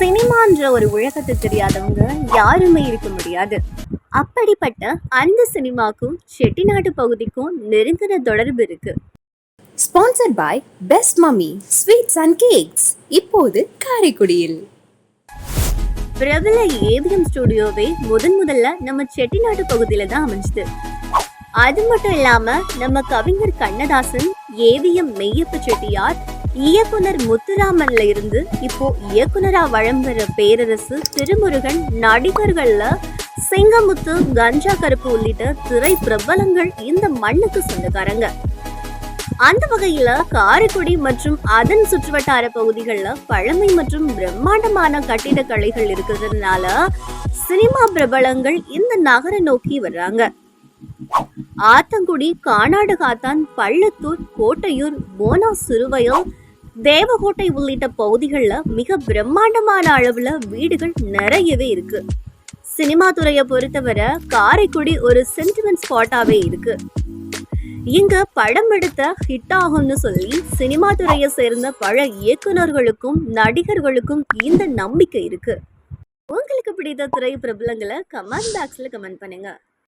சினிமான்ற ஒரு உலகத்தை தெரியாதவங்க யாருமே இருக்க முடியாது. அப்படிப்பட்ட அந்த சினிமாக்கும் செட்டிநாடு பகுதிக்கும் நெருங்கின தொடர்பு இருக்கு. Sponsored by best mummy sweets and cakes இப்போது காரைக்குடியில். பிரபல ஏவிஎம் ஸ்டுடியோவே முதன் முதல்ல நம்ம செட்டிநாடு பகுதியில தான் அமைஞ்சது. அது மட்டும் இல்லாம நம்ம கவிஞர் கண்ணதாசன் ஏவிஎம் மெய்யப்ப செட்டியார் இயக்குனர் முத்துராமன்ல இருந்து இப்போ இயக்குனரா வளம் பேரரசு திருமுருகன் நடிகர்கள்ல சிங்கமுத்து கஞ்சா கருப்பு உள்ளிட்ட திரை பிரபலங்கள் இந்த மண்ணுக்கு சொந்தக்காரங்க. அந்த வகையில காரைக்குடி மற்றும் அதன் சுற்றுவட்டார பகுதிகளில் பழமை மற்றும் பிரம்மாண்டமான கட்டிடக்கலைகள் இருக்கிறதுனால சினிமா பிரபலங்கள் இந்த நகரை நோக்கி வர்றாங்க. ஆத்தங்குடி கானாடு காத்தான் பள்ளத்தூர் கோட்டையூர் போனா சிறுவயம் தேவகோட்டை உள்ளிட்ட பகுதிகளில் மிக பிரம்மாண்டமான அளவில் வீடுகள் நிறையவே இருக்கு. சினிமா துறையை பொறுத்தவரை காரைக்குடி ஒரு சென்டிமெண்ட் ஸ்பாட்டாகவே இருக்கு. இங்க படம் எடுத்த ஹிட் ஆகும்னு சொல்லி சினிமா துறையை சேர்ந்த பல இயக்குனர்களுக்கும் நடிகர்களுக்கும் இந்த நம்பிக்கை இருக்கு. உங்களுக்கு பிடித்த திரை பிரபலங்களை கமெண்ட் பாக்ஸ்ல கமெண்ட் பண்ணுங்க.